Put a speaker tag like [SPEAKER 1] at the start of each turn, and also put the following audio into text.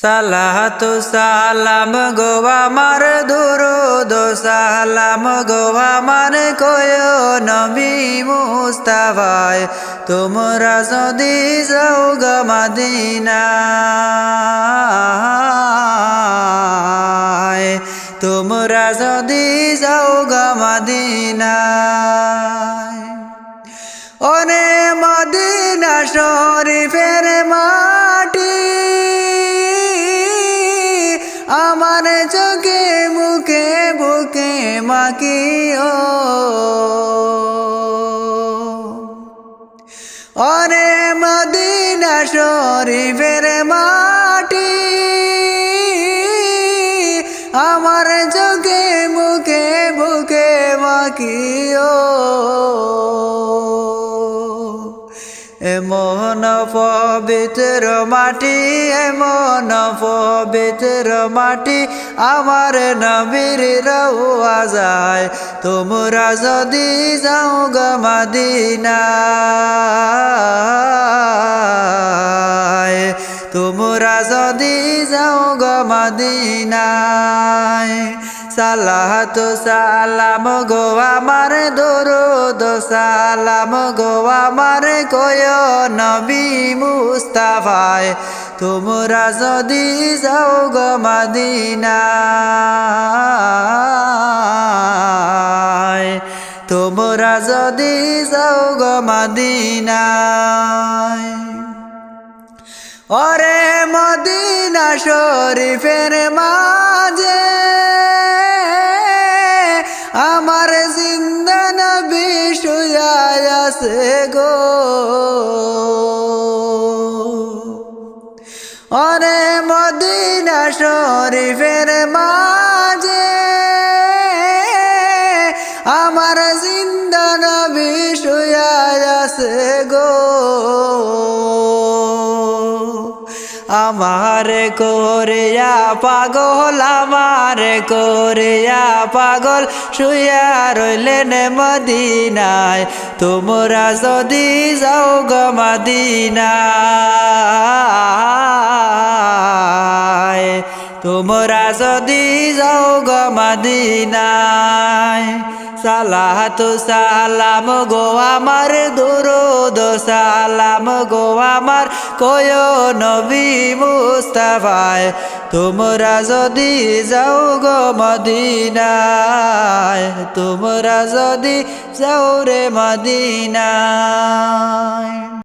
[SPEAKER 1] সালাতু সালাম গো আমার দুরুদ, সালাম গো আমার কয় নবী মুস্তাফায়, তোমরা যদি যাও গো মদিনায়, তোমরা যদি যাও গো মদিনায়। ওনে মদিনা মাকিও অরে মদিনা শরীফের মাটি আমার চোখে মুখে বুকে মাকিও এমন পবিত্র মাটি, এমন পবিত্র মাটি আমার নবীর রহুয়া যায়। তোমরা যদি যাও গমাদিনা তোমরা যদি মদিনায়। সালাত সালাম গো আমার দরুদ, সালাম গো আমার কয় নবী মুস্তাফায়। তোমরা যদি যাও গো মদিনায়, তোমরা যদি যাও গো মদিনায়। ওরে মদিনা শরীফের মাঝে আমার জিন্দা নবী শুয়ায় আছে গো। ওরে মদিনা শরীফের মাঝে আমার জিন্দা নবী শুয়ায় আছে গো। আমার কোরিয়া পাগল, আমার কোরিয়া পাগল শুয়া রইলেন মদিনায়। তোমরা যদি যাও গো মদিনায়, তোমরা যদি যাও গো মদিনায়। সালাতু সালাম গো আমার দুরুদ সালাম গো আমার, কয় নবী মুস্তাফায়, তোমরা যদি যাও গো মদিনায়, তোমরা যদি যাও রে মদিনায়।